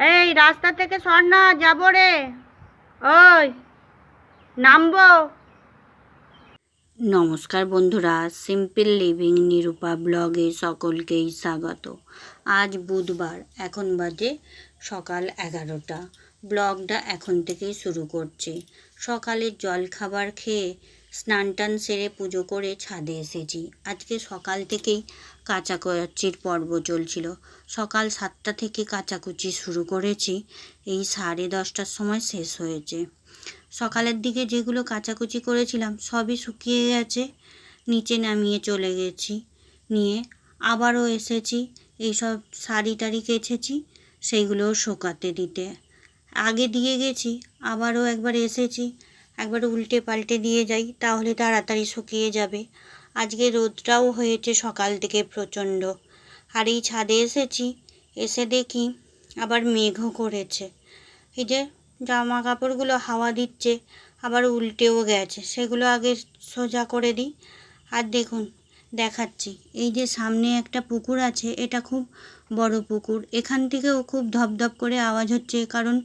এই, রাস্তা থেকে সর না যাব রে। ওই, নামবো। নমস্কার বন্ধুরা, সিম্পল লিভিং নিরূপা ব্লগে সকলকেই স্বাগত। আজ বুধবার, এখন বাজে সকাল এগারোটা। ব্লগটা এখন থেকেই শুরু করছি। সকালের জল খাবার খেয়ে স্নান টান সেরে পুজো করে ছাদে এসেছি। আজকে সকাল থেকেই কাচাকুচির পর্ব চলছিল। সকাল সাতটা থেকে কাচাকুচি শুরু করেছি। এই সাড়ে দশটার সময় শেষ হয়েছে। সকালের দিকে যেগুলো কাচাকুচি করেছিলাম, সবই শুকিয়ে গেছে, নিচে নামিয়ে চলে গেছি। নিয়ে আবারও এসেছি, এইসব শাড়ি টাড়ি কেচেছি, সেইগুলোও শোকাতে দিতে। আগে দিয়ে গেছি, আবারও একবার এসেছি একবার উল্টে পাল্টে দিয়ে যাই, তাহলে তাড়াতাড়ি শুকিয়ে যাবে। আজকে রোদটাও হয়েছে সকাল থেকে প্রচণ্ড। আর এই ছাদে এসেছি, এসে দেখি আবার মেঘও করেছে। এই যে জামা কাপড়গুলো হাওয়া দিচ্ছে, আবার উল্টেও গেছে, সেগুলো আগে সোজা করে দিই। আর দেখুন, দেখাচ্ছি, এই যে সামনে একটা পুকুর আছে, এটা খুব বড় পুকুর। এখান থেকেও খুব ধপধপ করে আওয়াজ হচ্ছে, কারণ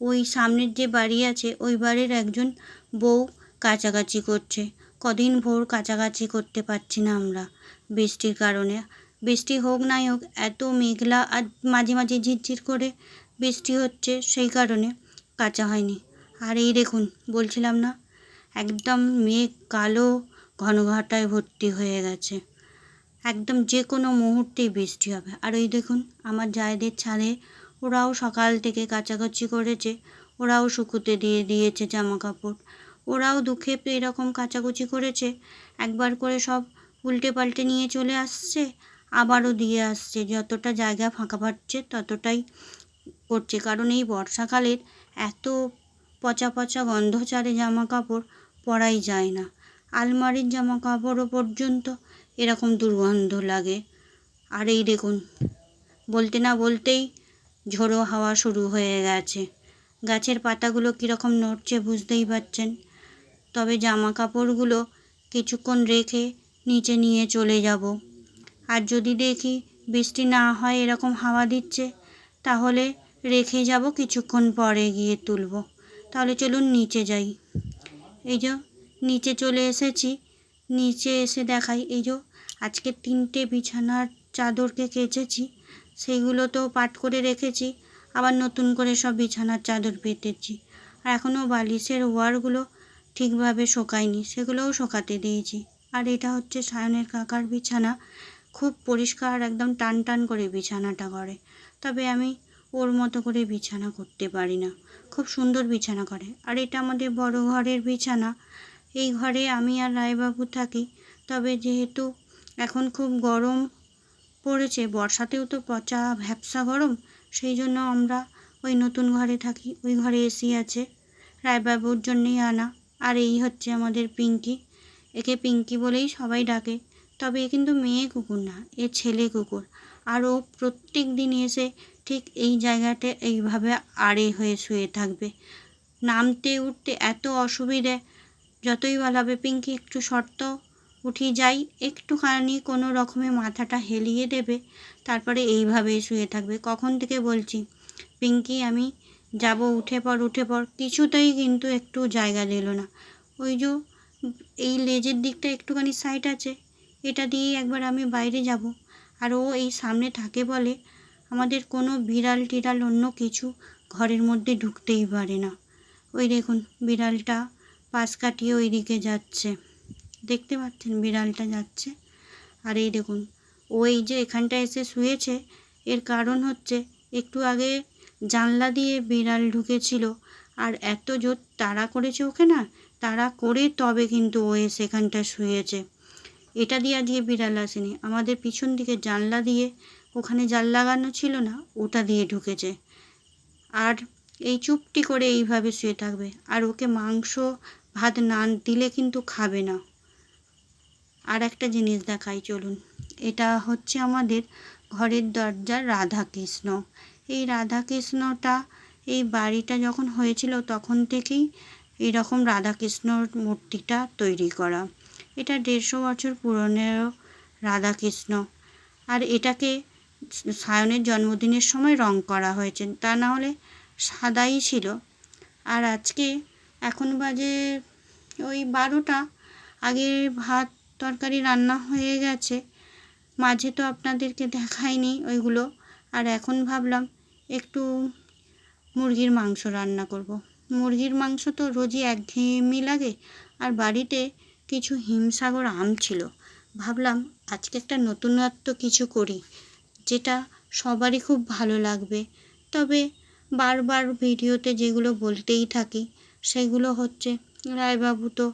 ওই সামনের যে বাড়ি আছে, ওই বাড়ির একজন বউ কাচাকাচি করছে। কদিন ভোর কাচাকাচি করতে পারছি না আমরা। বৃষ্টির কারণে। বৃষ্টি হোক নাই হোক, এত মেঘলা আর মাঝে মাঝে ঝিরঝির করে বৃষ্টি হচ্ছে, সেই কারণে কাঁচা হয়নি। আর এই দেখুন, বলছিলাম না, একদম মেঘ কালো ঘন ঘটায় ভর্তি হয়ে গেছে। একদম যে কোনো মুহূর্তেই বৃষ্টি হবে। আর ওই দেখুন, আমার জায়েদের ছাদে ওরাও সকাল থেকে কাচাকাচি করেছে। ওরাও শুকুতে দিয়ে দিয়েছে জামা কাপড় ওরাও দুঃখে এরকম কাচাকুচি করেছে। একবার করে সব উল্টে পাল্টে নিয়ে চলে আসছে, আবারও দিয়ে আসছে। যতটা জায়গা ফাঁকা পাচ্ছে ততটাই করছে। কারণ এই বর্ষাকালের এত পচা পচা গন্ধ ছাড়ে জামা কাপড় পরাই যায় না। আলমারির জামা কাপড়ও পর্যন্ত এরকম দুর্গন্ধ লাগে। আর এই দেখুন, বলতে না বলতেই ঝোড়ো হাওয়া শুরু হয়ে গেছে। গাছের পাতাগুলো কীরকম নড়ছে বুঝতেই পারছেন। তবে জামা কাপড়গুলো কিছুক্ষণ রেখে নিচে নিয়ে চলে যাব। আর যদি দেখি বৃষ্টি না হয় এরকম হাওয়া দিচ্ছে, তাহলে রেখে যাব কিছুক্ষণ পরে গিয়ে তুলব। তাহলে চলুন নিচে যাই। এই যে নিচে চলে এসেছি। নিচে এসে দেখাই, এই যে আজকে তিনটে বিছানার চাদরকে কেচেছি সেইগুলো তো পাট করে রেখেছি, আবার নতুন করে সব বিছানার চাদর পেতেছি। আর এখনও বালিশের ওয়ারগুলো ঠিকভাবে শোকায়নি, সেগুলোও শোকাতে দিয়েছি। আর এটা হচ্ছে সায়নের কাকার বিছানা। খুব পরিষ্কার একদম টান টান করে বিছানাটা করে। তবে আমি ওর মতো করে বিছানা করতে পারি না। খুব সুন্দর বিছানা করে। আর এটা আমাদের বড় ঘরের বিছানা। এই ঘরে আমি আর রায়বাবু থাকি। তবে যেহেতু এখন খুব গরম পড়েছে, বর্ষাতেও তো পচা ভ্যাপসা গরম, সেই জন্য আমরা ওই নতুন ঘরে থাকি। ওই ঘরে এসি আছে। রায়বাবুর জন্যেই আনা। আর এই হচ্ছে আমাদের পিঙ্কি। একে পিঙ্কি বলেই সবাই ডাকে। তবে এ কিন্তু মেয়ে কুকুর না, এ ছেলে কুকুর। আর ও প্রত্যেক দিন এসে ঠিক এই জায়গাতে এইভাবে আড়ে হয়ে শুয়ে থাকবে। নামতে উঠতে এত অসুবিধে, যতই বলাবে, পিঙ্কি, একটু শর্ত উঠি যাই। একটুখানি কোনো রকমে মাথাটা হেলিয়ে দেবে, তারপরে এইভাবেই শুয়ে থাকবে। কখন থেকে বলছি, পিঙ্কি, আমি যাব, উঠে পর উঠে পর কিছুতেই কিন্তু একটু জায়গা দিল না। ওই যে এই লেজের দিকটা একটুখানি সাইড আছে। এটা দিয়ে একবার আমি বাইরে যাব। আর ও এই সামনে থাকে বলে আমাদের কোনো বিড়াল টিড়াল অন্য কিছু ঘরের মধ্যে ঢুকতেই পারে না। ওই দেখুন, বিড়ালটা পাশ কাটিয়ে ওই দিকে যাচ্ছে। দেখতে পাচ্ছেন, বিড়ালটা যাচ্ছে। আর এই দেখুন, ও এই যে এখানটা এসে শুয়েছে। এর কারণ হচ্ছে একটু আগে জানলা দিয়ে বিড়াল ঢুকেছিল। আর এত জোর তাড়া করেছে ওকে না? তাড়া করে তবে কিন্তু ও এসে এখানটা শুয়েছে। এটা দিয়ে আজকে বিড়াল আসেনি। আমাদের পিছন দিকে জানলা দিয়ে ওখানে জাল লাগানো ছিল না, ওটা দিয়ে ঢুকেছে। আর এই চুপটি করে এইভাবে শুয়ে থাকবে। আর ওকে মাংস, ভাত না দিলে কিন্তু খাবে না। আর একটা জিনিস দেখাই, চলুন। এটা হচ্ছে আমাদের ঘরের দরজার রাধাকৃষ্ণ। এই রাধাকৃষ্ণটা, এই বাড়িটা যখন হয়েছিল তখন থেকেই এইরকম রাধাকৃষ্ণর মূর্তিটা তৈরি করা। এটা দেড়শো বছর পুরনের রাধাকৃষ্ণ। আর এটাকে সায়নের জন্মদিনের সময় রং করা হয়েছে। তা না হলে সাদাই ছিল। আর আজকে এখন বাজে ওই বারোটা। আগে ভাত তরকারি রান্না হয়ে গেছে। মাঝে তো আপনাদেরকে দেখাইনি ওইগুলো। আর এখন ভাবলাম একটু মুরগির মাংস রান্না করব। মুরগির মাংস তো রোজই একঘেয়েমি লাগে, আর বাড়িতে কিছু হিমসাগর আম ছিল। ভাবলাম, আজকে একটা নতুনত্ব কিছু করি, যেটা সবারই খুব ভালো লাগবে। তবে বারবার ভিডিওতে যেগুলো বলতেই থাকি, সেগুলো হচ্ছে, রায়বাবু তো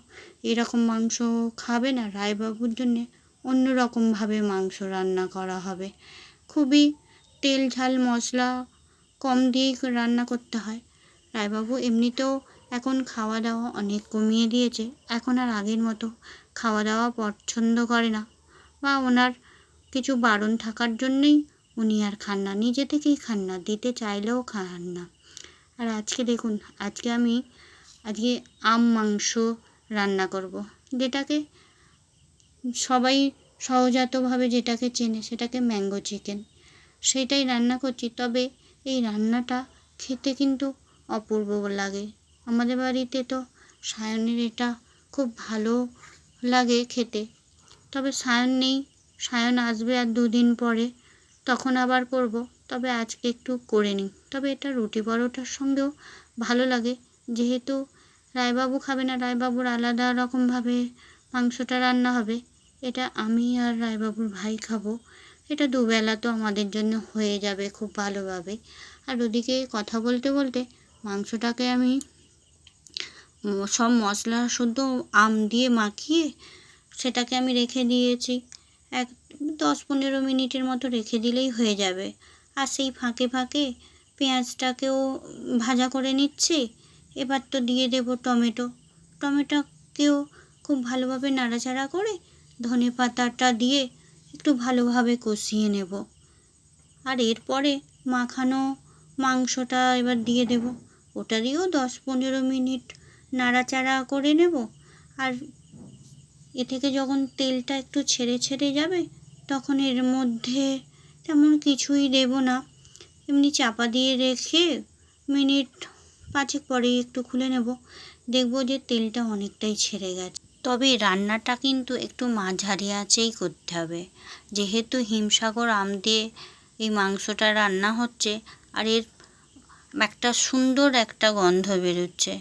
এরকম মাংস খাবে না, রায়বাবুর জন্যে অন্য রকমভাবে মাংস রান্না করা হবে। খুবই তেল ঝাল মশলা কম দিয়েই রান্না করতে হয়। রায়বাবু এমনিতেও এখন খাওয়া দাওয়া অনেক কমিয়ে দিয়েছে। এখন আর আগের মতো খাওয়া দাওয়া পছন্দ করে না। বা ওনার কিছু বারণ থাকার জন্যেই উনি আর খান না। নিজে থেকেই খান না, দিতে চাইলেও খান না। আর আজকে দেখুন, আজকে আমি, আজকে আম মাংস রান্না করব। যেটাকে সবাই সহজাতভাবে যেটাকে চেনে সেটাকে ম্যাঙ্গো চিকেন। সেটাই রান্না করছি। তবে এই রান্নাটা খেতে কিন্তু অপূর্ব লাগে। আমাদের বাড়িতে তো সায়নের এটা খুব ভালো লাগে খেতে। তবে সায়ন নেই, সায়ন আসবে আর দুদিন পরে। তখন আবার করব, তবে আজকে একটু করে নিই। তবে এটা রুটি পরোটার সঙ্গেও ভালো লাগে। যেহেতু রায়বাবু খাবে না, রায়বাবুর আলাদা রকমভাবে মাংসটা রান্না হবে। এটা আমি আর রায়বাবুর ভাই খাব। এটা দুবেলা তো আমাদের জন্য হয়ে যাবে খুব ভালোভাবে। আর ওদিকে কথা বলতে বলতে মাংসটাকে আমি সব মশলা শুদ্ধ আম দিয়ে মাখিয়ে সেটাকে আমি রেখে দিয়েছি। এক দশ পনেরো মিনিটের মতো রেখে দিলেই হয়ে যাবে। আর সেই ফাঁকে ফাঁকে পেঁয়াজটাকেও ভাজা করে নিচ্ছি। এবার তো দিয়ে দেব টমেটো। টমেটোকেও খুব ভালোভাবে নাড়াচাড়া করে ধনে পাতাটা দিয়ে একটু ভালোভাবে কষিয়ে নেব। আর এরপরে মাখানো মাংসটা এবার দিয়ে দেব। ওটা দিয়েও দশ পনেরো মিনিট নাড়াচাড়া করে নেব। আর এ থেকে যখন তেলটা একটু ছেড়ে ছেড়ে যাবে, তখন এর মধ্যে তেমন কিছুই দেব না। এমনি চাপা দিয়ে রেখে মিনিট পাঁচেক পরেই একটু খুলে নেব। দেখব যে তেলটা অনেকটাই ছেড়ে গেছে। তবে রান্নাটা কিন্তু একটু মাঝারি আঁচেই করতে হবে। যেহেতু হিমসাগর আম দিয়ে এই মাংসটা রান্না হচ্ছে, আর এর একটা সুন্দর একটা গন্ধ বেরোচ্ছে,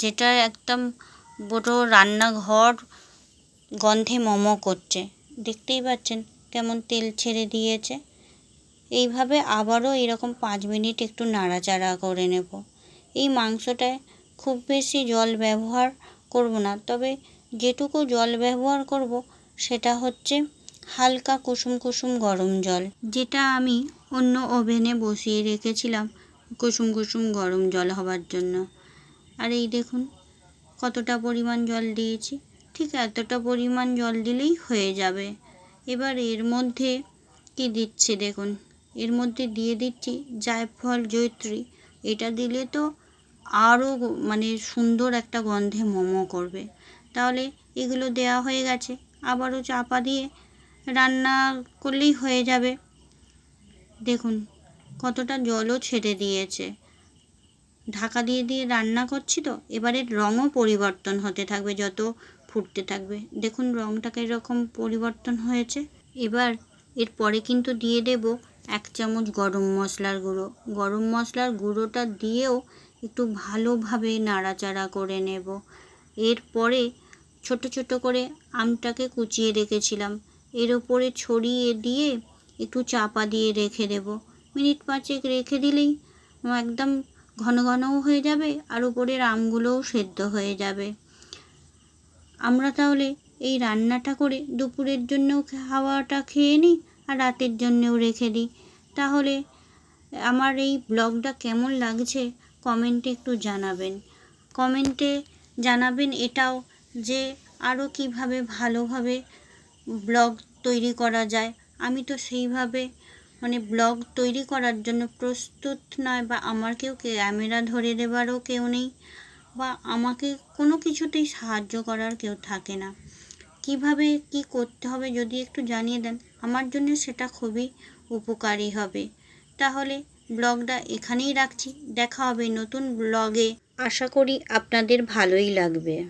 যেটা একদম পুরো রান্নাঘর গন্ধে মোমো করছে। দেখতেই পাচ্ছেন কেমন তেল ছেড়ে দিয়েছে। এইভাবে আবারও এরকম পাঁচ মিনিট একটু নাড়াচাড়া করে নেব। এই মাংসটায় খুব বেশি জল ব্যবহার করব না, তবে যেটুকু জল ব্যবহার করব, সেটা হচ্ছে হালকা কুসুম কুসুম গরম জল, যেটা আমি অন্য ওভেনে বসিয়ে রেখেছিলাম কুসুম কুসুম গরম জল হবার জন্য। আর এই দেখুন, কতটা পরিমাণ জল দিয়েছি। ঠিক এতটা পরিমাণ জল দিলেই হয়ে যাবে। এবার এর মধ্যে কি দিচ্ছি দেখুন, এর মধ্যে দিয়ে দিচ্ছি জায়ফল জৈত্রী এটা দিলে তো আরও মানে সুন্দর একটা গন্ধে মোমো করবে। তাহলে এগুলো দেওয়া হয়ে গেছে। আবারও চাপা দিয়ে রান্না করলেই হয়ে যাবে। দেখুন, কতটা জলও ছেড়ে দিয়েছে। ঢাকা দিয়ে দিয়ে রান্না করছি তো, এবারে রঙও পরিবর্তন হতে থাকবে, যত ফুটতে থাকবে। দেখুন রঙটাকে এরকম পরিবর্তন হয়েছে। এবার এরপরে কিন্তু দিয়ে দেব এক চামচ গরম মশলার গুঁড়ো। গরম মশলার গুঁড়োটা দিয়েও একটু ভালোভাবে নাড়াচাড়া করে নেব। এরপরে ছোট ছোট করে আমটাকে কুচিয়ে রেখেছিলাম। এর ওপরে ছড়িয়ে দিয়ে একটু চাপা দিয়ে রেখে দেব। মিনিট পাঁচেক রেখে দিলেই একদম ঘন ঘনও হয়ে যাবে আর উপরের আমগুলোও সেদ্ধ হয়ে যাবে। আমরা তাহলে এই রান্নাটা করে দুপুরের জন্যও খাওয়াটা খেয়ে নিই আর রাতের জন্যেও রেখে দিই। তাহলে আমার এই ব্লগটা কেমন লাগছে কমেন্টে একটু জানাবেন। কমেন্টে জানাবেন এটাও যে আরও কীভাবে ভালোভাবে ব্লগ তৈরি করা যায়। আমি তো সেইভাবে মানে ব্লগ তৈরি করার জন্য প্রস্তুত নয় বা আমার কেউ ক্যামেরা ধরে দেবারও কেউ নেই বা আমাকে কোনো কিছুতেই সাহায্য করার কেউ থাকে না। কীভাবে কি করতে হবে যদি একটু জানিয়ে দেন, আমার জন্য সেটা খুবই উপকারী হবে। তাহলে ব্লগটা এখানেই রাখছি। দেখা হবে নতুন ব্লগে। আশা করি আপনাদের ভালোই লাগবে।